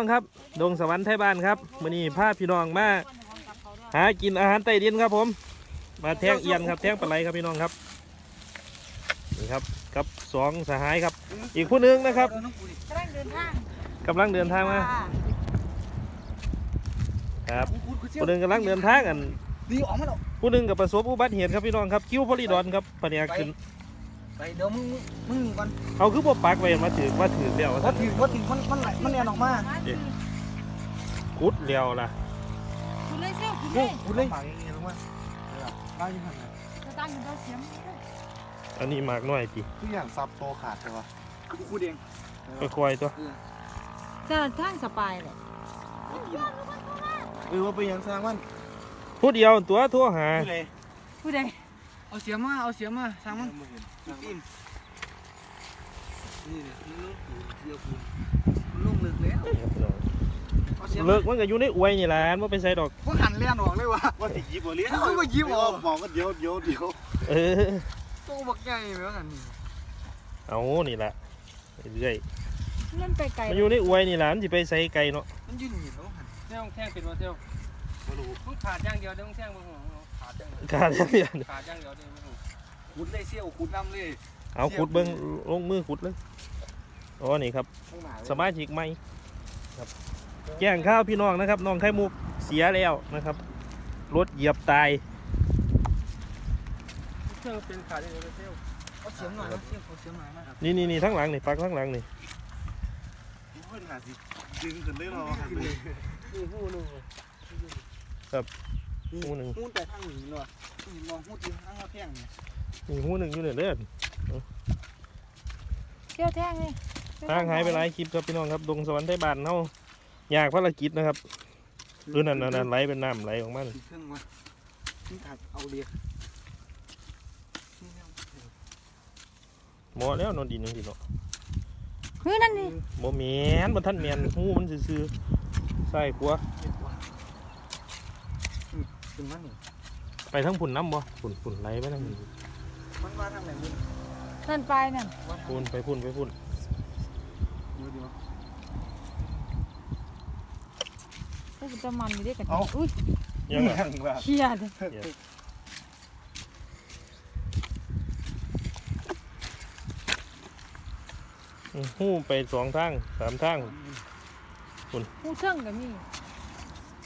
ดีครับพี่น้องครับ ดงสวรรค์ไทยบ้านครับมื้อนี้พาพี่น้องมาหากินอาหารใต้ดินครับผม มาแทงเอียนครับ แทงปลาไหลครับพี่น้องครับนี่ครับกับสองสหายครับ อีกผู้หนึงนะครับกำลังเดินทางกำลังเดินทางมาค่ะครับผู้หนึงกำลังเดินทางอันดีออกมาแล้วผู้หนึงกับประสบอุบัติเหตุครับพี่น้องครับคิวพลีดอนครับปะเนียขึ้น ไปเดี๋ยวมึงมึงหนีก่อนเอาคือบ่ปักไว้มาถือมาถือแล้วว่าท่านถือว่าถือมันมันไหลมันเลียนออกมากุดแล้วล่ะคุณเลยเซลคุณเลโอ้ยคุณเลยหมากอย่างเงี้ยลงมาได้ยังไงจะตั้งอยู่เท่าเสียมอันนี้มากน้อยจีทุกอย่างซับโตขาดใช่ปะกูเองค่อยๆตัวจะทางสปายเลยเออว่าไปยังสร้างมันผู้เดียวตัวโทั่วหาเลยผู้ใด เอาเสียมา เอาเสียมาสร้างมันไม่เห็นอิ่มนี่เนี่ยมันลุ่มเดียวกูมันลุ่มลึกแล้วเอาเสียเลิกมันก็อยู่ในอวยนี่แหละมันเป็นไซดอก พวกหันเลียนออกเลยวะ ว่าสิยิบบ่เลี้ยเอ้าว่ายิบเหรอบอกว่าเดี๋ยวเดี๋ยวเดี๋ยวเออ ตัวบักใหญ่เหมือนกันนี่เอานี่แหละเรื่อยเล่นไปไกลมันอยู่ในอวยนี่แหละมันจะไปใส่ไก่เนาะมันยืนหนีแล้วหันเที่ยวแท่งเป็นว่าเที่ยวบ่รู้มึงขาดอย่างเดียวเดี๋ยวมึงแท่งมึง ขาดอย่างเดียวการเรียนขาดอย่างเดียวเดี๋ยวมึงขุดเลยเสี้ยวขุดน้ำเลยเอาขุดเบิ้งลงมือขุดเลยอ๋อนี่ครับข้างหน้าเลยสมาชิกใหม่ครับแจ้งข้าวพี่น้องนะครับน้องไข่มุกเสียแล้วนะครับรถเหยียบตายเที่ยวเป็นขาดอย่างเดียวเที่ยวเอาเสียมหน่อยนะเสียมเอาเสียมหน่อยนะครับนี่นี่นี่ทั้งหลังนี่ปักทั้งหลังนี่เพื่อนหาสิดึงขึ้นได้หรอหันไปนี่ หูหนึ่งหูหนึ่งหูแต่ทางหนีเนาะนี่มองหูตีทางเราแท่งเนี่ยมีหูหนึ่งอยู่เนี่ยเด้อเที่ยวแท่งเลยทางหายไปหลายคลิปครับพี่น้องครับดงสวรรค์ไทยบ้านเฮาอยากภารกิจนะครับเออนั่นนั่นนั่นไหลเป็นน้ำไหลออกมาเลยเครื่องวะนี่ถักเอาเรียกหมอแล้วนอนดินจังซี่เนาะเฮ้ยนั่นนี่บ่แม่นบ่ทันแม่นหูมันซื่อๆใส่ขัว ถึงมันนี่ไปทั้งพุ่นน้ำบ่พุ่นพุ่นไหลไปทั้งนี้มันมาทางไหนมึงนั่นไปนั่นพุ่นไปพุ่นไปพุ่นดูดิวะก็จะมันอยู่ด้วยกันอุ้ยยังอะยังแบบเครียดหูไปสองทางสามทางผู้เชิงกับมี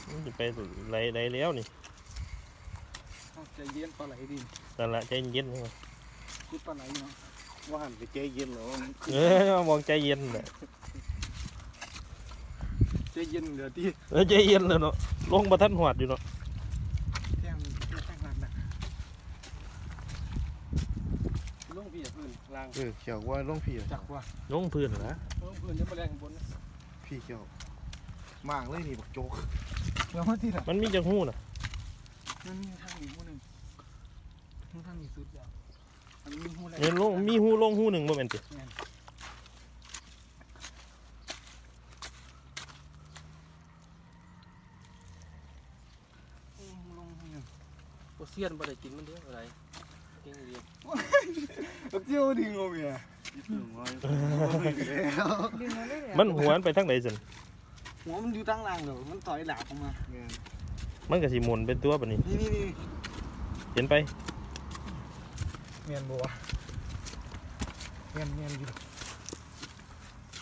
มันจะไปไหลไหลแล้วนี่เอา ใจเย็นปลาไหลดินั่นละใจเย็นๆนะครับคุดปลาไหลเนาะว่าหันไปเจ๊เย็นเหรอเออมองใจเย็นแหละใจเย็นเดี๋ยวที่เออใจเย็นเลยเนาะลงมาทันหวดอยู่เนาะแท่งแท่งหลังนะลุงพี่อย่าพื้นล่างเออเขียวว่าล่องพี่จักว่าลงพื้นนะลุงพื้นจะมาแรงข้างบนพี่เขียวมากเลยนี่บักโจกเดี๋ยวมาที่ไหนมันมีจังหูนะ นั่นมีทางอีกหูหนึ่งหูทางนี้สุดแล้วอันนี้มีหูอะไรเห็นลงมีหูลงหูหนึ่งบ่แม่นติหูลงหูหนึ่งโอเซียนบ่ได้กินมันเด้ออะไรกินเดียวบักเจียวดึงเอาเมียยิบหนึ่งร้อยแล้วดึงมาเลยมันหัวมันไปทางไหนสินหัวมันอยู่ตั้งล่างเดี๋ยวมันถอยหลากออกมามัน ก็สิหมุนเป็นตัวแบบนี้ นี่นี่นี่เห็นไปเมียนบัวเมียนเมียนอยู่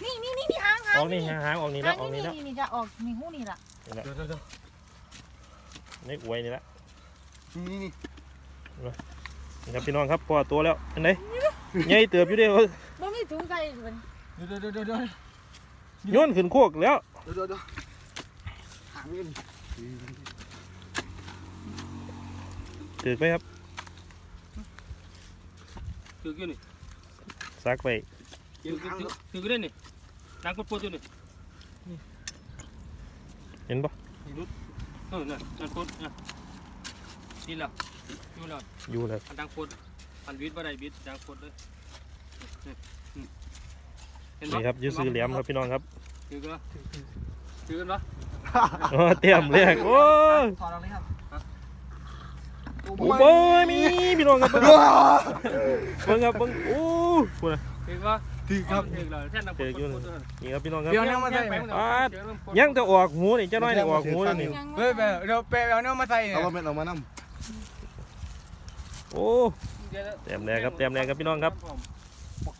นี่นี่นี่นี่หางหางออกนี่หางๆออกนี่แล้วออกนี่แล้วนี่นี่จะออกมีหูนี่ล่ะเดี๋ยวเดี๋ยวเดี๋ยวในอวยนี่ละนี่นี่นะครับพี่น้องครับพอตัวแล้วอันไหนใหญ่เติบอยู่เด้อบ่มีถุงใส่มันเดี๋ยวเดี๋ยวเดี๋ยวเดี๋ยวโยนขึ้นโคกแล้วเดี๋ยวเดี๋ยวเดี๋ยวหางเงิน ถือไปครับถือกี่นี่ซักไปถือถือถือกี่นี่นางกดปวดอยู่นี่เห็นปะเออนั่นนั่นปวดนะนี่แหละอยู่แล้วอยู่แล้วอันดังปวดอันวิทย์บ่ได้วิทย์ดังปวดเลยเห็นนี่ครับอยูซื้อเหลี่ยมครับพี่น้องครับถือกันถือกันปะอ๋อเตรียมเรียกโอ้ยถอดเอาเลยครับ โอ้ยมีพี่น้องครับเบิ่งเบิ่งครับเบิ่งโอ้พูดนะถือถึงว่าถือครับถึงเลยแท่นน้ำเจออยู่นี่ครับพี่น้องครับเดี๋ยวน้ำมาใส่ไหมยังจะออกหูนี่เจ้าน้อยนี่ออกหูนี่เฮ้ยไปเดี๋ยวไปเอาน้ำมาใส่เอามาเป็นเอามานํโอ้เต็มแรงครับเต็มแรงครับพี่น้องครับ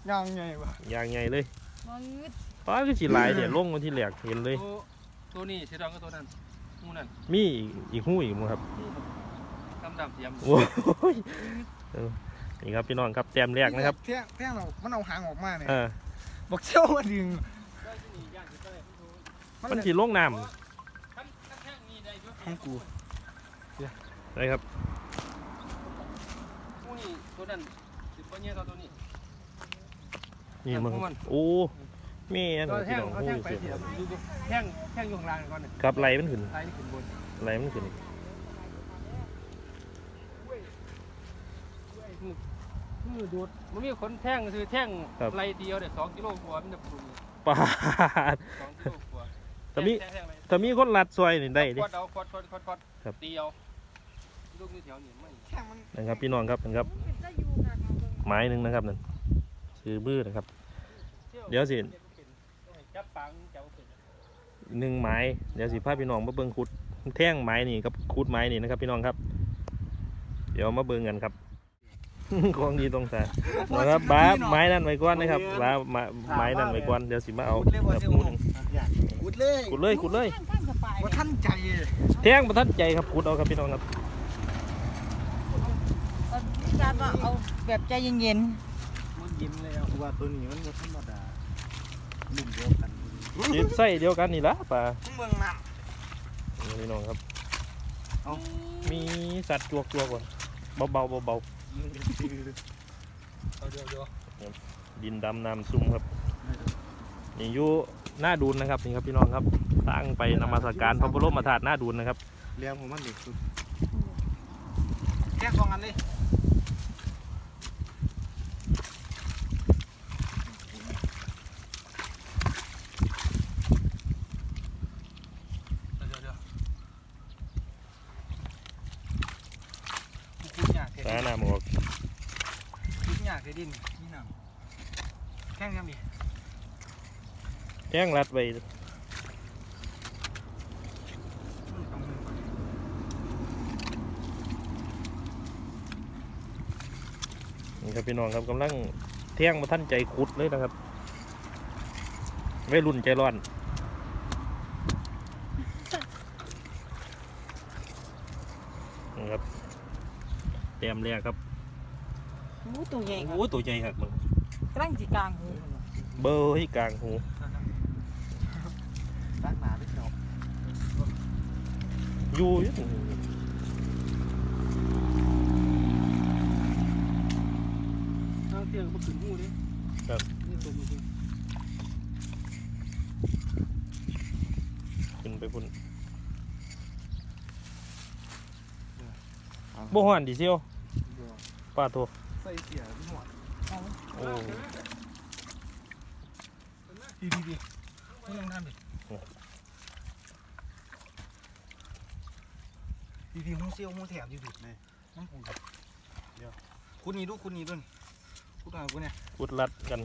ย่างไงวะอย่างใหญ่เลยมันงึดป้าคือสีลายเนี่ยลงมาที่แหลกเห็นเลยตัวนี้สีดำก็ตัวนั้นมูนั่นมีอีกอีกหูอีกมั้งครับดำดำเสียมโอ้ยเออนี่ครับพี่น้องครับเต็มแรกนะครับแท่งแท่งเรามันเอาหางออกมาเนี่ยเออบอกเชี่ยวมาดึงมันสีลงน้ของกูำนะครับมูนี่ตัวนั้นสิบกว่าเงี้ยตัวนี้นี่มึงของมันโอ้แม่นก็พี่แท่งน้องเขาหูแท่งไปเสียเสียดูดูแท่งแท่งอยู่ข้างล่างก่อนน่ะครับไหลมันขึ้นไล่นี่ขึ้นบนไหลมันขึ้น มือดูดมันมีคนแท่งคือแท่งไล่เดียวเด็ดสองกิโลกว่ามันจะปรุงปาด สองกิโลกว่าแต่มีแท่งอะไรถ้ามีคนลัดซอยนี่ได้ดิ ควดเอาควดควดควดควดครับ เดียวลูกนี่แถวนี้ไม่แท่งมันนะครับพี่น้องครับนะครับมันจะอยู่กับเราเบิ่งไม้หนึ่งนะครับนั่นซื้อบื้อนะครับ เดี๋ยวสิ จับปังจับเป็นหนึ่งไม้เดี๋ยวสิพาพี่น้องมาเบิ่งขุดแท่งไม้นี่กับขุดไม้นี่นะครับพี่น้องครับ เดี๋ยวมาเบิ่งกันครับ ของดีตรงสานะครับบ้าไม้นั่นไว้ก่อนนะครับบ้าไม้ไม้นั่นไว้ก่อนเดี๋ยวสิมาเอาแบบมูหนึงขุดเลยขุดเลยขุดเลยข้างข้างสบายว่าท่านใจแท่งประทันใจครับขุดเอาครับพี่น้องครับเอาวิธีการว่าเอาแบบใจเย็นมันยิ้มเลยอะว่าตัวนี้มันบ่ธรรมดาหนุ่มเดียวกันจิตไส้เดียวกันนี่ละป่าเมืองน้นี่พี่น้องครับๆมีสัตว์จวกจวกว่ะเบาเบาๆเบา เอาเดี๋ยวเดี๋ยวๆดินดำน้ำซุ่มครับนี่อยู่หน้าดูนนะครับนี่ครับพี่น้องครับตั้งไปนมัสการพระบรมธาตุหน้าดูนนะครับเลี้ยงของมันนี่สุดแท่งสองอันเลยเดี๋ยวเดี๋ยวขุดยากแค่ สา ดิน น้ำออก ขุดยากแค่ดินนี่น้ำแท่งยังดิแท่งรัดไว้นี่ครับพี่น้องครับกำลังแท่งมาท่านใจขุดเลยนะครับไม่รุ่นใจร้อนนี่ครับเต็มแรกครับหูตัวใหญ่ครับโอ้ตัวใหญ่ครับมึง กำลังจิกลางหูเบอร์ให้กลางหูรักหนาไม่ชอบอยู่อยู่ทางเตียงมันขึ้นหูดินี่ตัวมันขึ้นไปพุ่นบ่ฮ้อนดิเซียวป้าโทใส่เสียพี่หัว โอ้ดีดีดีไม่ต้องทำดิดีดีหูเซี่ยวหูแถบดีดีเลยน้ำปูเดี๋ยวคุณนี่ดูคุณนี่ด้วยคุณหน่อยคุณเนี่ยกุดรัดกัน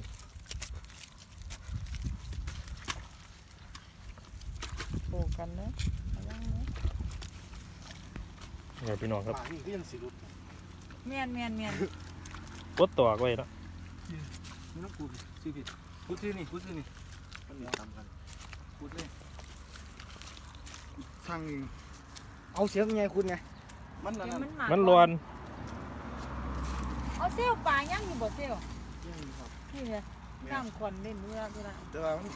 โปกกันเนอะระวังเนอะเนี่ยพี่น้องครับปากนี่ก็ยังสิรุดแม่นแม่นแม่นกดตอกไว้ เนาะน้ำปูซื้อผิดคุณซื้อนี่คุณซื้อนี่มันมีตามกันคุณเลยสั่งเองเอาเสียงไงคุณไงมันนั่นเดี๋ยวนั่นมันหมามันร้อนเอาเซลลปลายังอยู่บ่เซลลยังครับนี่เลยน้ำควันเล่นเมื่อเวลาแต่ว่ามัน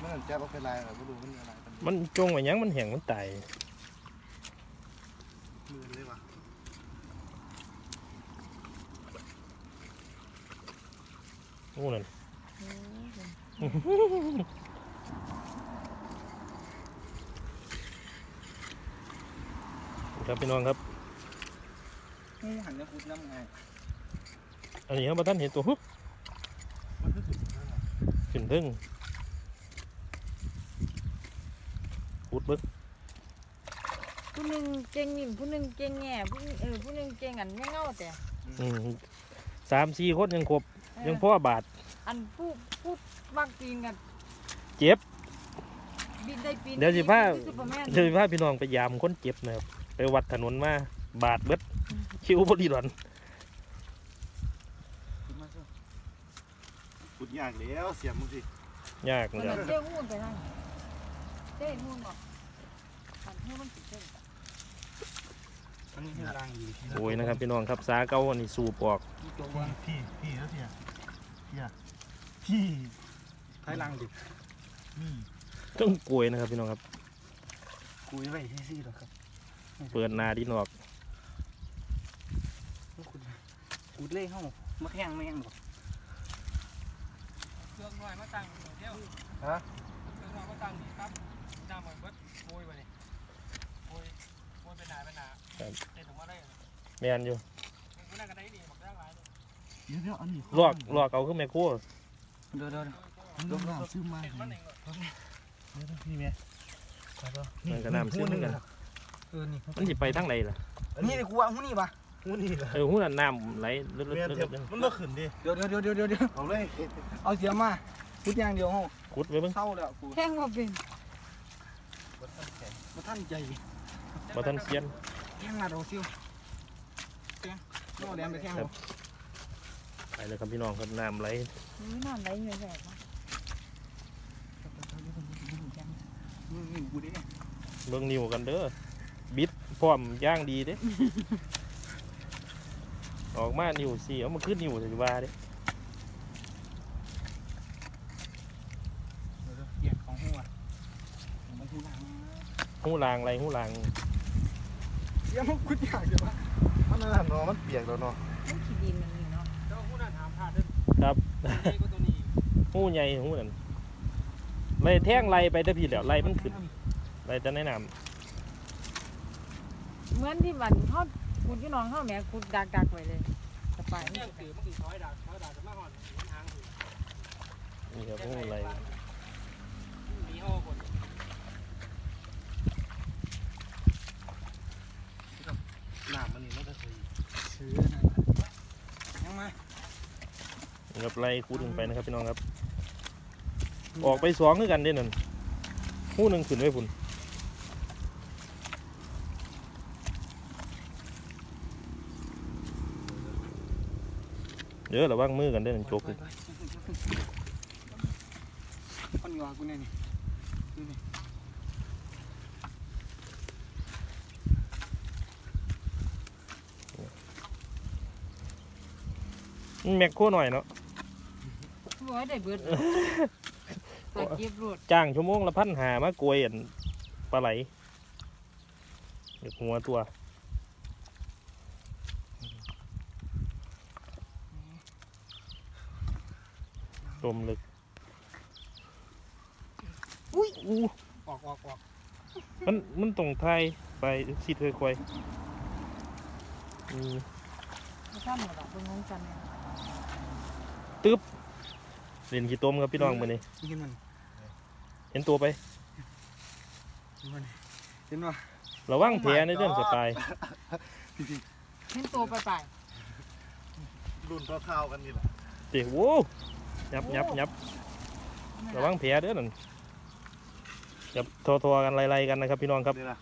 มันนั่นแจ๊บเอาไปลายอะไรไม่รู้มันอะไรกันมันจงไว้หยังมันแห้งมันตาย มือเลยว่ะ โอ้นั่นโอ้ยครับพี่น้องครับหูหันจะคุณน้ำไงอันนี้ครับท่านเห็นตัวฮึบมันคือสุดนั่นน่ะขึ้นทึ่งขุดเบิ้งผู้หนึ่งเก่งนิ่มผู้หนึ่งเก่งแง่ผู้หนึ่งเออผู้หนึ่งเก่งอันไม่เงาแต่อืมสามสี่คนยังครบเออ ยังพ่อบาทเอันผู้ผู้วัคซีนกันเจ็บ บินได้ปีนเดี๋ยวสิพาซุปเปอร์แมนเดี๋ยวพาพี่น้องไปยามคนเจ็บนะครับไปวัดถนนมาบาดเบิดคิวบริดอนขุดยากแล้วเสียมึงสิยากมันเลยเจ้าหุ่นไปนั่นเจ้าหุ่นบอกอันให้มันติดเส้น อันนี้ให้ล้างอยู่ที่โอ้ยนะครับพี่น้องครับสาเก้าอันนี้สูบออกที่ตัวพี่ว่าพี่พี่แล้วเสียพี่อะพี่ให้ล้างดินี่ต้องกลวยนะครับพี่น้องครับคุยไว้ที่ซี่หรอครับ เปิดหนาดินออกคุณกูเล่เข้ามาแข่งแม่งบอกเครื่องน้อยมาตั้งเดียวฮะเครื่องน้อยมาตั้งนี่ครับน้ำมันเบิดโวยไปนี่โวยโวยไปหนาไปหนาเด็ดออกมาได้ แมนอยู่กูนั่งกันได้ดีบักได้หลายเลยเดี๋ยวเดี๋ยวอันนี้ลอกลอกเอาขึ้นแมคโครเดี๋ยวเดี๋ยวลงน้ำซื้อมาเด็ดมันเองเลยเดี๋ยวพี่แม่มันก็น้ำซึ้งกันเออนี่มันจะไปทางไหนล่ะนี่กูว่าหูนี่ปะหูนี่แหละเออหู้น่ะน้ำไหลลึกแม่ๆเดี๋ยวๆมันบ่ขึ้นดิเดี๋ยวเดี๋ยวเดี๋ยวเดี๋ยวเดี๋ยวเอาเลยเอาเสียมาพูดอย่างเดียวเฮาๆขุดไว้เบ้างเศร้าแล้วกูแข่งว่าเป็นมาท่านใจมาทันเสียน แข่งมาเราซิวแข่งน้องแดงไปแข่งครับไปเลยครับพี่น้องครับน้ำไหลอุ้ยน้ำไหลเยอะแยะมากนี่กูดิเบิ่งนิ้วกันเด้อบิดพร้อมย่างดีเด้ออกมานิ้วสี่เอามาขึ้นนิ้วสิว่าเด้เกียดของหัวของหูหลังหูลางไรหูลาง เสียมันคุดยากจังวะมันนั่นเนาะมันเปียกแล้วเนาะมันขี้ดินมันนี่เนาะเจ้าผู้นั้นถามพลาดเด้อครับนี่ก็ตัวนี้หูใหญ่หูนั่นไล่แท่งไล่ไปแต่พี่แล้วไล่มันขึ้นไล่แต่ในน้เหมือนที่บันเขาขุดที่น้องเขาแหม่ขุดดักดักๆไว้เลยสบายแท่งถือมันคือถอยดาบถอยดาบจะมาหอนทางถือำนี่ครับหูไล่ หนีห้อบน น้ำมันนี่มันจะใส่ ซื้อยังมา นี่ครับไล่คูดลงไปนะครับพี่น้องครับ ออกไปสองคือกันเด้นั่นหูหนึ่งขึ้นไว้พุ่นเดี๋ยวระวังมือกันเด้อนั่นจกเลยคนยอกูเนี่ยนี่ดูนี่แม็กโคหน่อยเนาะ บ่ให้ได้เบิดตะเก็บรถจ้างชั่วโมงละพันหามากวยอันปลาไหลเดี๋ยวหัวตัวลมลึก อุ้ยอู้ออกออกออกมันมันตรงไทยไปสิเธอคอยอืมไม่ทำหรอกเป็นงงกันเนี่ย เล่นขี้ต้มครับพี่น้องมือนี้กินมันเห็นตัวไปกินมันเห็นว่าระวังแผลในเรื่องสปายเห็นตัวไปไปรุ่นเท่าๆกันนี่แหละเจ๋โว้วยับยับยับระวังแผลเด้อนั่นยับทอทอๆกันไล่ๆกันนะครับพี่น้องครับนี่ล่ะ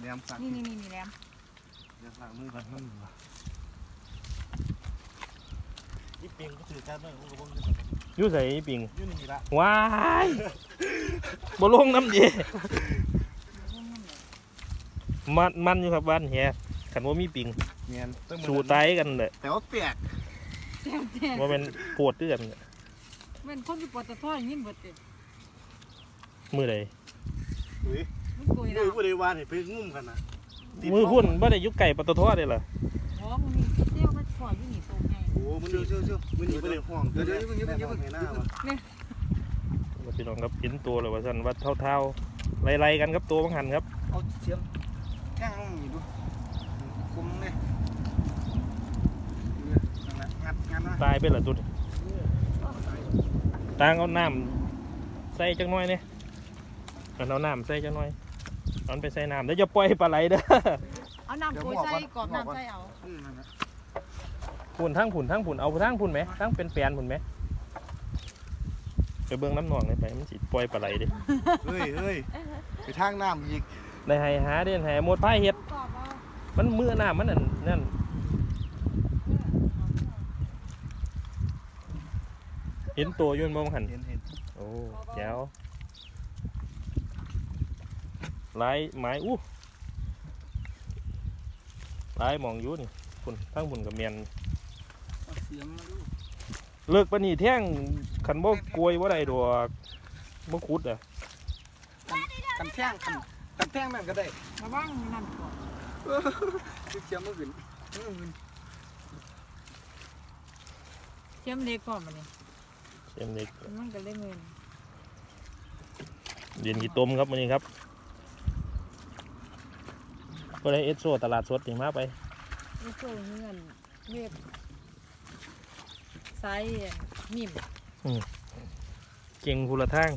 แหนมสักนี่นี่นี่นี่แหลมเดี๋ยวสักมือกันมันเหรอ นี่เปียงก็ถือการเมื่อกูก็บ่มีอยู่ใส่ปิงอยู่นี่ละว้ายบ่ลงน้ำเดีมันมันอยู่ครับบ้านแหขันว่ามีปิงเมียนสู่ไตกันเลยแต่ว่าเปียกแจ่มแจ่มว่าเป็นปวดเตื้อนเนี่ยเป็นคนที่ปวดตะท้ออย่างนี้เบิดเลยมือใดอุ้ยมันกุยมืนะอผู้ใดวานให้ไปงุ่มกันนะมือพุ่นบ่ได้อยุกไก่ปตทอได้เหรออ๋อมัน อ้มันเชี่ยวเชี่ยวเชี่ยวมันนี่บ่ได้ห่วงเดี๋ยวเดี๋ยวเดี๋ยวเดี๋ยวแม่ห่วงให้หน้าวะว่าพี่น้องครับเห็นตัวเลยว่าสันว่าเท่าๆไล่ๆกันครับตัวบังหันครับเอาเสียมแข้งลงนี่ดูคุ้มเนี่ยงัดงัดนะตายไปละตัวนี้ตางเอาน้ำใส่จังน้อยเนี่ยเอาน้ำใส่จังน้อยเอามันไปใส่น้ำเดี๋ยวจะปล่อยปลาไหลเด้อเอาน้ำปุยใส่กรอบน้ำใส่เอา ผุ่นทั้งผุ่นทั้งผุ่นเอาทั้งผุ่นไหมทั้งเป็นแปลนผุ่นไหมไปเบิ่งน้ำหนองเลยไปมันสิปล่อยปลาไหลเดิเฮ้ยเฮ้ยไปทางน้ำอีกในไห้หาเด่นไห้หมดพายเฮ็ดกรอบเอามันมือหน้ามันนั่นนั่นเห็นตัวอยืนบ่หันเห็นเห็นโอ้แจ๋วลายไม้อู้ลายหมองอยู่นี่คุณทั้งบุญกับเมียน เอาเสียมมาดูเลิกปานนี่แท่งขันบ่กลวยบ่ได้ดอกบ่ขุดอะกันแท่งกันกันแท่งนั่นก็ได้ระวังนั่นก่อนเสียมมาขึ้นอื้อหือเทียมเล็กก่อนมานี่เต็มเด็กมันก็เลยเงินเรียนกี่ต้มครับวันนี้ครับก็ได้เอสโซตลาดสดนี่มาไปไม่โซ่เงินเว็บ ไซส์นิ่มเก่งพูละทาง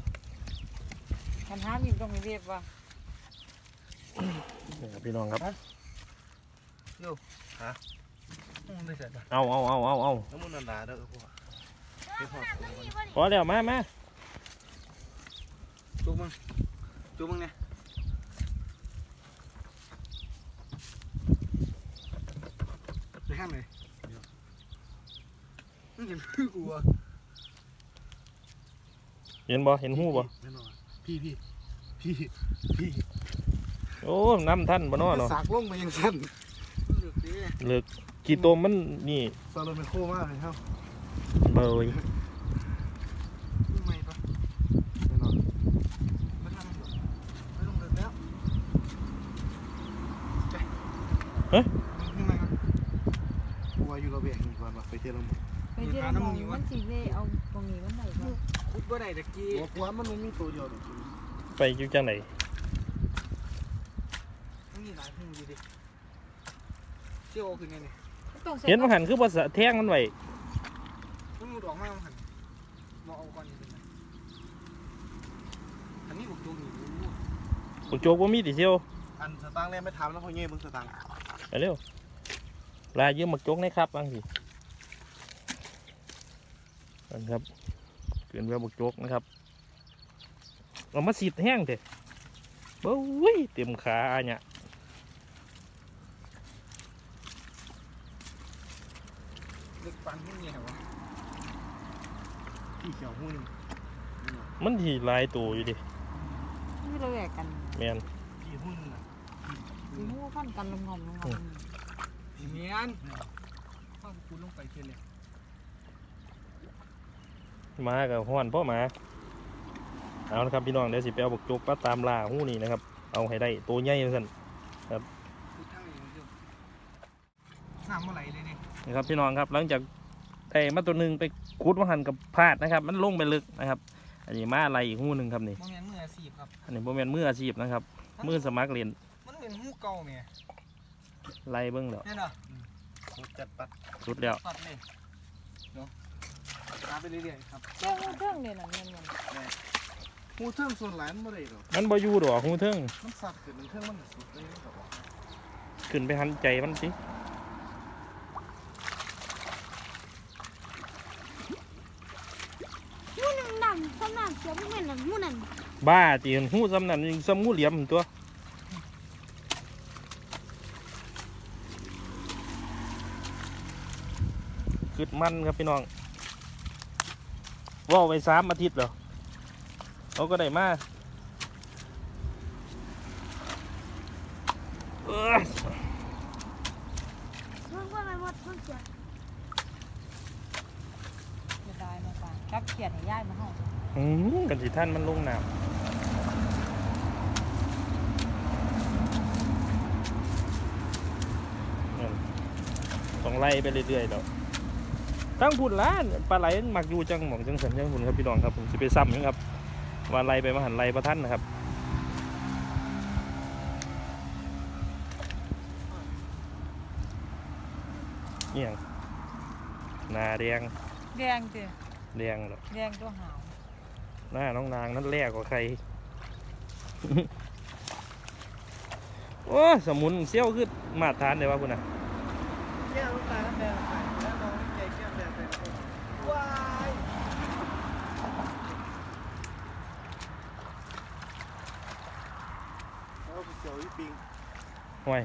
คันห้ามิ่มต้องมีเว็บว่ะนี่ครับพี่น้องครับอืมได้เสร็จแล้วเอาเอาเอาเอาเอาน้ำมันนันดาเด้อพวกไปหอดตัวมันพอแล้วมามาจุกมึงจุกมึงเนี่ยไปห้ามเลยมึงเห็นคือกูอะเห็นบ่เห็นหูบ่แน่นอนพี่พี่พี่พี่โอ้น้ำท่านบ่เนาะเนาะสากลงมายังสั้นมันเหลือกดีเลิกกี่ต้มมันนี่ซาโลเป็นโคมากเลยครับเบยทำไมปะแน่นอนไม่ทำไม่ไม่ต้องเดินแล้วไปทำไมครับกูว่าอยู่ระเบียงอีกวันว่ะไปเที่ยวละหมด ไปเจอมองมันสีเลยเอาตรงนี้มันไหนก่อนคุดว่าไหนตะกี้บอกว่ามันไม่มีตัวเดียวหรอกไปอยู่จังไหนมันมีหลายหูอยู่ดิเชี่ยวคือไงเนี่ยต้องใส่เห็นว่าหันคือบ่สะแท่งมันไว้มันมูดออกมามันหันมองเอาก่อนนี่เป็นไงอันนี้บุกตัวหนีปุกโจกบ่มีติเซียวอันสตางค์แรกไม่ทำแล้วพอเงี้ยมึงสตางค์ไปเร็วลายืมหมักโจกในครับบางที นั่นครับเกินแบบหมักโจกนะครับเอามาสีดแห้งเถอะเบ้ยเต็มขาเนี่ยเด็กปันที่เนี่ยวะพี่เขียวหูนึงมันทีหลายตัวอยู่ดิที่เราแหวกกันแมนพี่หูนึงอะสีหูฟันกันลงงอมลงงอมสีเมียนข้าวกูลงไปเทียนเลยห มากับห้อนพ่อหมาเอาละครับพี่น้องเดี๋ยวสิไปเอาบักโจกมาตามล่าหูนี่นะครับ เอาให้ได้ตัวใหญ่สั่นคุดทั้งอย่างเดียวน้ำเมื่อไหร่เลยดินะครับพี่น้องครับหลังจากได้มาตัวหนึ่งไปคุดมาหันกับพลาดนะครับ มันลงไปลึกนะครับ อันนี้มาอะไรอีกหูหนึ่งครับนี่โมเมนต์มืออาชีพครับอันนี้โมเมนมืออาชีพนะครับมือสมัครเรียนมันเป็นหูเก่าเมียไล่เบิ้งแล้วเนี่ยเนาะกูจัดปัดสุดแล้วตัดเลยเนาะ ตามไปเรื่อยๆครับเรื่องเรื่องเนี่ยนะเงินมันหูเทิงส่วนหลายมันไม่ได้หรอกมันบ่อยู่ดอกหูเทิงมันสัตว์เกิดมันเทิงมันสุดเลยครับบอกขึ้นไปหันใจมันสินั่นสำนักเสียงเหมือนนั่นมู่นั่นบ้าจีนหูซ้ำนั่นยังซ้ำงูเหลี่ยมตัวขึ้นมันครับพี่น้อง ว่าวไปสามอาทิตย์แล้วเขาก็ได้มาเอ้อเพิ่งว่าไงหมดเพิ่งเสียจะได้มาป่ะกับเขียนให้ย่ายมาห้องหืมกันสิท่านมันลงน้ำนั่นต้องไล่ไปเรื่อยๆแล้ว ตั้งพุ่นล้านปลาไหลมันมักอยู่จังหมองจังสันจังพุ่นครับพี่น้องครับผมจะไปซ้ำนะครับว่าไล่ไปมาหันไล่ประท่านนะครับเอี่ยงหนาแดงแดงเจ้แดงเนาะแดงตัวหาวหน้าน้องนางนั่นแรกกว่าใครโอ้สมุนเซี่ยวคือมาตรฐานเลยวะคุณน่ะ แก้วลูกตาลน้ำแดงไปแล้วน้องใจแก้วแดงไปว้าย ห่วยเว้ย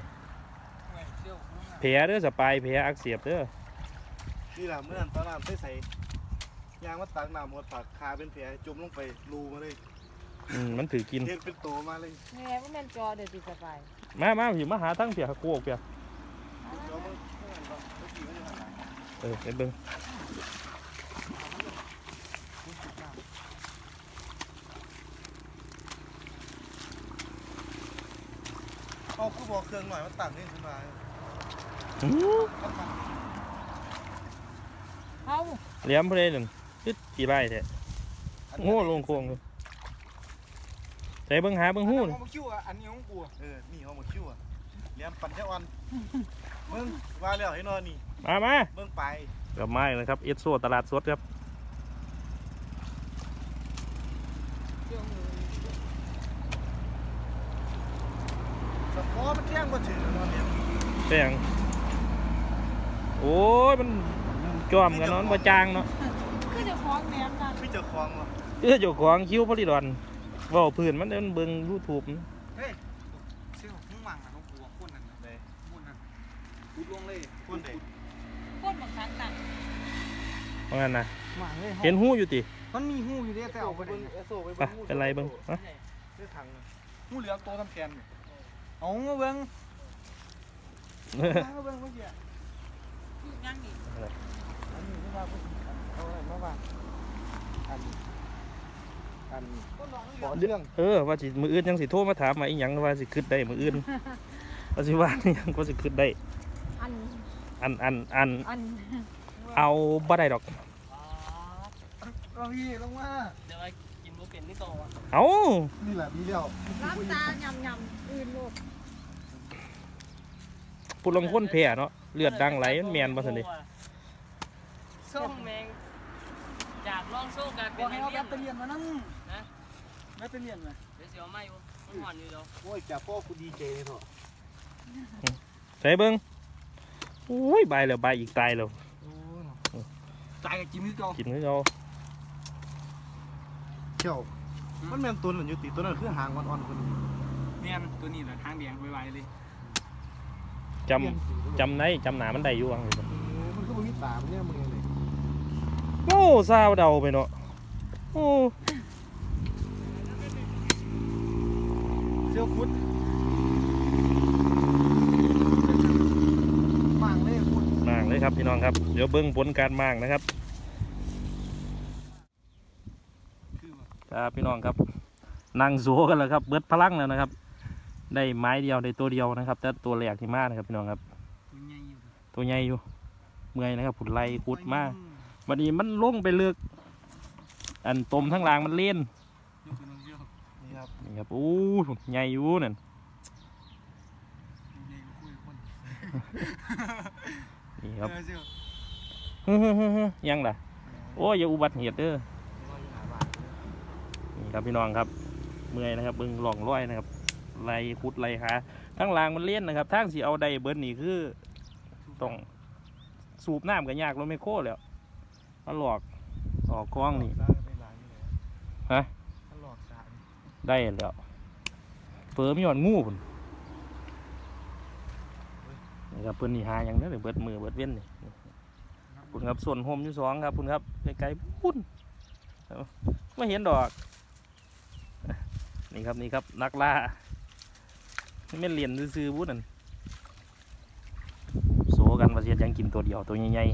เซี่ยวมึงอะแผลเด้อสปายแผลอักเสบเด้อนี่แหละเมื่อนั้นตอนน้ำใส่ใส่ยางมาตักน้ำหมดปากคาเป็นแผลจมลงไปรูมาเลยอืมมันถือกินเห็นเป็นโตมาเลยแม่บ่แม่นจอเดี๋ยวสิสบายมามาอยู่มาหาทั้งเปียกโคกเปียกเดี๋ยวมึงเมื่อนั้นก็เมื่อกี้ไม่ได้ทำอะไรเออไปเบิ่ง เอาคือบอกเค รื่องหน่อยมันตักนี่ขึ้นมาอื้อเฮาเหลี่ยมเพลนคือกี่ไร่แท้โง่ลงโคงเลยใส่เบิ่งหาเบิ่งหู้อันนี่นี้ของคิวอะอันนี้ของกูอะเออนี่เขามาคิ้วอะเลี้ยงปั่นแค่วันมึงว่าแล้วให้นอนนี่มามาเบิ่งไปกับไม้นะครับเอสโซตลาดสดครับ เซี่ยวมือ สปอร์มันแจ้งมาถึงนอนเนี่ย แป้งโอ้ยมันจอมกันเนาะมันบ่จางเนาะคือเจะฟ้าของแหนมนั่นพี่เจ้าของวะเอื้อเจ้าของคิ้วพอดีดอนเว้าพื้นมันเดินเบิ่ง YouTube นะเฮ้ยเซี่ยวมึงวางอะของกูอะคนนั้นนะเลยคนนั้นกูลงเลยคนเด็กคนบักคักนั่นเพราะงั้นนะวางเลยเห็นหู้อยู่ติมันมีหูอยู่เด้แต่เอาไปเบิ่เบิ่งงเอสโซไปไปเป็นไรเบิ่งฮะได้ถังเลยหูเหลืองโตทำแกนเอามาเบิ่ง เรื่องเออว่าสิมืออื่นยังสิโทรมาถามมาอีหยังว่าสิคิดได้มืออื่นว่าสิว่าอิหยังก็สิคิดได้อันอันอันอันอันเอาบ่ได้ดอกเราพี่ลงมาเดี๋ยวไปกินโมเป็นนี่ต่อวะเอานี่แหละพี่เลี้ยวรับตายำยำอื่นโลด ผู้ลางคนแพ้เนาะเลือดดังไหลมันแม่นบ่ซั่นดิส่งแมงอยากลองโซ่กันบเป็อนกให้ไงเอาแบเลี่ยตนเตอรี่มานั่งนะแบตเตอรี่มาเดี๋ยวเสียวไม่อยู่มันห่อนอยู่เดี๋ยวโอ้ยจ่าพ่อกูดีเจเลยเถอะใส่เบิ่งโอ้ยบายแล้วบายอีกตายแล้วจ่ายกับจิมมี่เก่ากินคือเอาเขี้ยวมันแม่นตัวนั้นอยู่ติตัวนั้นคือหางอ่อนๆคนนี้เนียนตัวนี้แหละทางแดงไวๆเลย จำจำได้จำหนามันได้อยู่วังอยู่เออมันก็บ่มีตามันเนี่ยมึงเลยโอ้ซาวเดาไปเนาะโอ้เซี่ยวฟุตมางเลยคุณมางเลยครับพี่น้องครับ เดี๋ยวเบิ่งผลการมางนะครับคือว่าครับพี่น้องครับนั่งโซกันแล้วครับ เบิดพลังแล้วนะครับ ได้ไม้เดียวได้ตัวเดียวนะครับ แต่ตัวแหลกที่มากนะครับพี่น้องครับ ตัวใหญ่อยู่ตัวใหญ่อยู่เมื่อยนะครับผุดไล่กุดมากวันนี้มันลงไปเลือก อันตมทั้งรางมันเล่นยกเป็นน้องเชี่ยวนี่ครับนี่ครับอู้ใหญ่อยู่นั่นใหญ่กว่าคุยคนนี่ครับเออเชี่ยวเฮ้ยๆๆยังล่ะ โอ้ยอย่าอุบัติเหตุเด้อนี่ครับพี่น้องครับ เมื่อยนะครับเบิ่งหล่องร้อยนะครับ ไล่คุดไล่หาทั้งรางมันเล่นนะครับทางสีเอาไดเบิร์นนี่คือต้องสูบน้ำกันยากรถไม่โค่แล้วมาหลอกออกกล้องนี่ฮะได้แล้วเฟิร์มยอนงูพุ่นนี่ครับเพิ่นนี่หาอย่างนั้นเดี๋ยเบิดมือเบิดเว้นนี่คุณครับส่วนโฮมยู่สองครับคุณครับไกลๆพุ่นไม่เห็นดอก นี่ครับนี่ครับนักล่า ไม่เหรียญซื้อๆบุ้นั่นโซกันว่าเสียยังกินตัวเดียวตัวใหญ่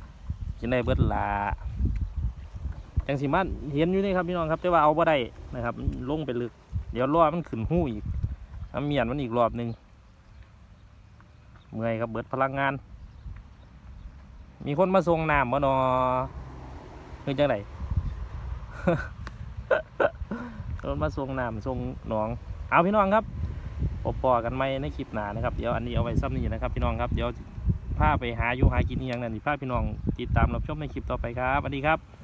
ๆกินได้เบิดหลาจังสิมาเห็นอยู่นี่ครับพี่น้องครับ แต่ว่าเอาบ่ได้นะครับลงไปลึก เดี๋ยวรอมันขึ้นหู้อีกน้ำเมียนมันอีกรอบหนึ่งเมื่อยครับเบิดพลังงาน มีคนมาส่งน้ำบ่นอคือจังไดคนมาส่งน้ำส่งหนอง เอาพี่น้องครับ พบปอกันไหมในคลิปหน้านะครับ เดี๋ยวอันนี้เอาไว้ซ้ำนี้นะครับ พี่น้องครับ เดี๋ยวพาไปหาอยู่หากินอย่างนั้นพาพี่น้องติดตามรับชมในคลิปต่อไปครับสวัสดีครับ